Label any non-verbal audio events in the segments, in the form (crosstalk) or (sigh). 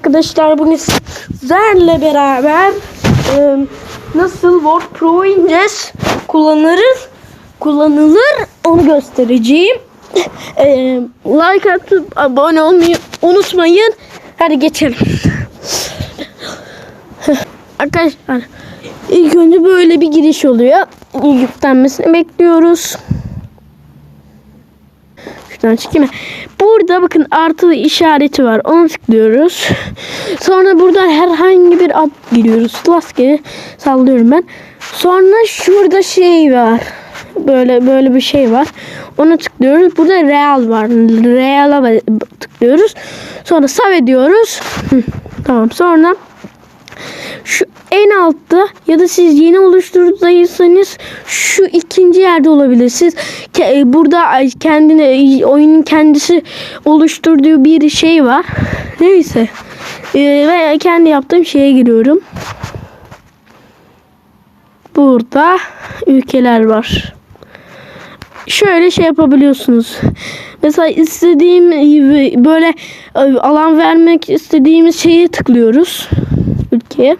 arkadaşlar bugün sizlerle beraber e, nasıl Word Pro ineceğiz kullanırız kullanılır onu göstereceğim. (laughs) E, like atıp abone olmayı unutmayın. Hadi geçelim. (laughs) arkadaşlar ilk önce böyle bir giriş oluyor. Yüklenmesini bekliyoruz. Çekeyim. mi? Burada bakın artı işareti var. Onu tıklıyoruz. Sonra burada herhangi bir ad giriyoruz. Rastgele sallıyorum ben. Sonra şurada şey var. Böyle böyle bir şey var. Ona tıklıyoruz. Burada real var. Real'a tıklıyoruz. Sonra save diyoruz. Hı, tamam. Sonra şu en altta ya da siz yeni oluşturduysanız şu ikinci yerde olabilir. Siz ke- e, burada kendine e, oyunun kendisi oluşturduğu bir şey var. Neyse. Ee, ve kendi yaptığım şeye giriyorum. Burada ülkeler var. Şöyle şey yapabiliyorsunuz. Mesela istediğim böyle e, alan vermek istediğimiz şeye tıklıyoruz. Ülkeye.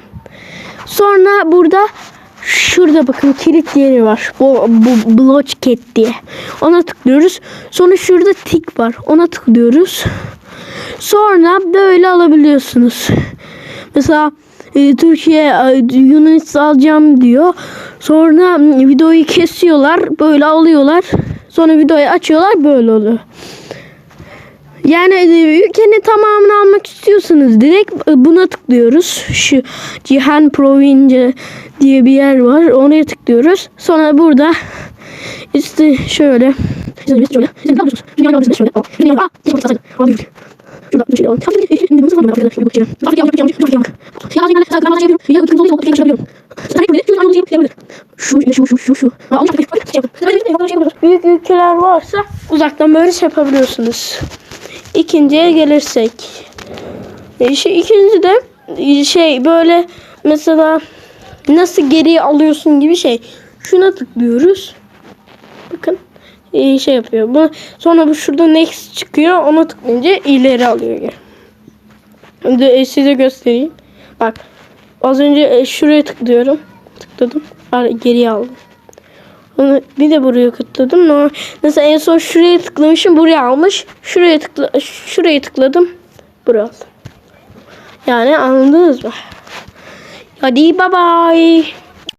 Sonra burada şurada bakın kilit yeri var. Bu, bu blockcat diye. Ona tıklıyoruz. Sonra şurada tik var. Ona tıklıyoruz. Sonra böyle alabiliyorsunuz. Mesela e, Türkiye e, Yunanistan alacağım diyor. Sonra videoyu kesiyorlar. Böyle alıyorlar. Sonra videoyu açıyorlar. Böyle oluyor. Yani e, ülkenin tamamını almak istiyorsanız direkt e, buna tıklıyoruz. Şu Cihan Province diye bir yer var. Oraya tıklıyoruz. Sonra burada işte şöyle Büyük ülkeler varsa uzaktan böyle şey yapabiliyorsunuz. İkinciye gelirsek. E, Şey, ikinci de e, şey böyle mesela nasıl geriye alıyorsun gibi şey. Şuna tıklıyoruz. Bakın e, şey yapıyor. Bu sonra bu şurada next çıkıyor. Ona tıklayınca ileri alıyor geri. Şimdi e, size göstereyim. Bak az önce şuraya tıklıyorum. Tıkladım. Geriye aldım. Onu bir de buraya tıkladım. No- Mesela en son şuraya tıklamışım. Buraya almış. Şuraya tıkla şuraya tıkladım. Buraya. Yani anladınız mı? Hadi bye bye.